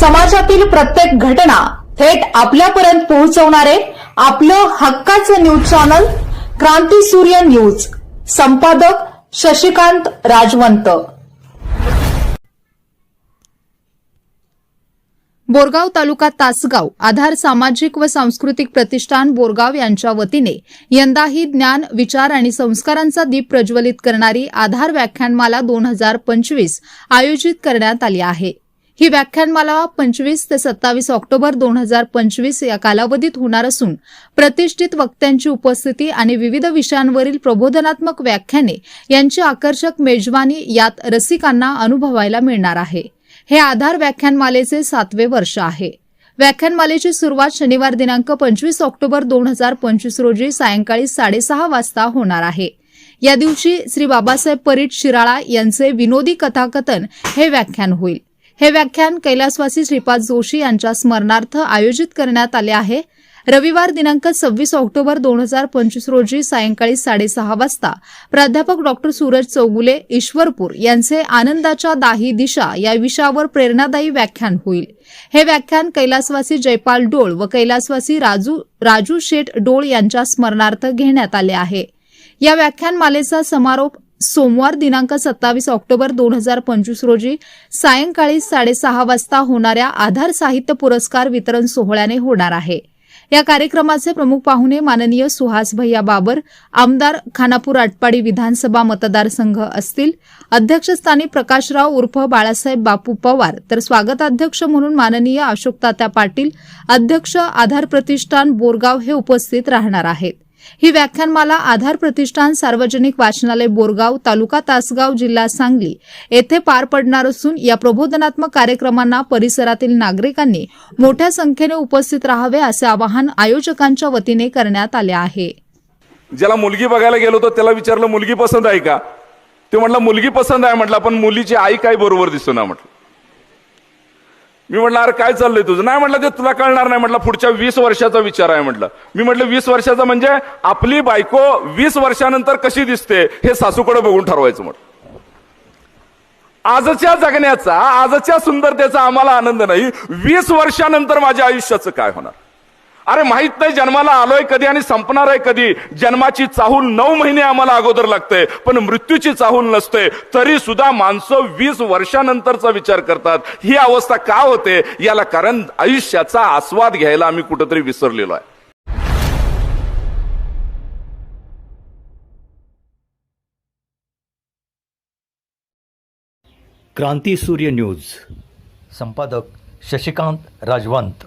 समाजातील प्रत्येक घटना थेट आपल्यापर्यंत पोहोचवणारे आपलं हक्काचं न्यूज चॅनल क्रांती सूर्य न्यूज. संपादक शशिकांत राजवंत. बोरगाव तालुका तासगाव आधार सामाजिक व सांस्कृतिक प्रतिष्ठान बोरगाव यांच्या वतीने यंदाही ज्ञान विचार आणि संस्कारांचा दीप प्रज्वलित करणारी आधार व्याख्यानमाला दोन हजार पंचवीस आयोजित करण्यात आली आहे. ही व्याख्यानमाला पंचवीस ते सत्तावीस ऑक्टोबर दोन हजार पंचवीस या कालावधीत होणार असून प्रतिष्ठित वक्त्यांची उपस्थिती आणि विविध विषयांवरील प्रबोधनात्मक व्याख्याने यांची आकर्षक मेजवानी यात रसिकांना अनुभवायला मिळणार आहे. हे आधार व्याख्यानमालेचे सातवे वर्ष आहे. व्याख्यानमालेची सुरुवात शनिवार दिनांक पंचवीस ऑक्टोबर दोन हजार पंचवीस रोजी सायंकाळी साडेसहा वाजता होणार आहे. या दिवशी श्री बाबासाहेब परीट शिराळा यांचे विनोदी कथाकथन हे व्याख्यान होईल. हे व्याख्यान कैलासवासी श्रीपाद जोशी यांच्या स्मरणार्थ आयोजित करण्यात आले आहे. रविवार दिनांक सव्वीस ऑक्टोबर दोन हजार पंचवीस रोजी सायंकाळी साडेसहा वाजता प्राध्यापक डॉक्टर सूरज चौगुले ईश्वरपूर यांचे आनंदाच्या दाही दिशा या विषयावर प्रेरणादायी व्याख्यान होईल. हे व्याख्यान कैलासवासी जयपाल डोळ व कैलासवासी राजू राजू शेठ डोळ यांच्या स्मरणार्थ घेण्यात आले आहे. या व्याख्यानमालेचा समारोप सोमवार दिनांक सत्तावीस ऑक्टोबर दोन हजार पंचवीस रोजी सायंकाळी साडेसहा वाजता होणाऱ्या आधार साहित्य पुरस्कार वितरण सोहळ्याने होणार आहे. या कार्यक्रमाचे प्रमुख पाहुणे माननीय सुहास भैया बाबर आमदार खानापूर आटपाडी विधानसभा मतदारसंघ असतील. अध्यक्षस्थानी प्रकाशराव उर्फ बाळासाहेब बापू पवार तर स्वागताध्यक्ष म्हणून माननीय अशोक तात्या पाटील अध्यक्ष आधार प्रतिष्ठान बोरगाव हे उपस्थित राहणार आहेत. ही व्याख्यानमाला आधार प्रतिष्ठान सार्वजनिक वाचनालय बोरगाव तालुका तासगाव जिल्हा सांगली येथे पार पडणार असून या प्रबोधनात्मक कार्यक्रमांना परिसरातील नागरिकांनी मोठ्या संख्येने उपस्थित राहावे असे आवाहन आयोजकांच्या वतीने करण्यात आले आहे. ज्याला मुलगी बघायला गेलो होतो त्याला विचारलं मुलगी पसंत आहे का? ते म्हटलं मुलगी पसंत आहे म्हटलं पण मुलीची आई काय बरोबर दिसतो ना म्हटलं. मी म्हटलं अरे काय चाललंय तुझं? नाही म्हटलं ते तुला कळणार नाही. म्हटलं पुढच्या वीस वर्षाचा विचार आहे म्हटलं. मी म्हटलं वीस वर्षाचा म्हणजे आपली बायको वीस वर्षानंतर कशी दिसते हे सासूकडे बघून ठरवायचं म्हटलं. आजच्या जगण्याचा आजच्या सुंदरतेचा आम्हाला आनंद नाही. वीस वर्षानंतर माझ्या आयुष्याचं काय होणार? अरे माहीत नाही जन्माला आलोय कधी आणि संपणार आहे कधी. जन्माची चाहूल नऊ महिने आम्हाला अगोदर लागते पण मृत्यूची चाहूल नसते. तरी सुद्धा माणसं वीस वर्षानंतरचा विचार करतात. ही अवस्था का होते? याला कारण आयुष्याचा आस्वाद घ्यायला आम्ही कुठेतरी विसरलेलो आहे. क्रांती सूर्य न्यूज. संपादक शशिकांत राजवंत.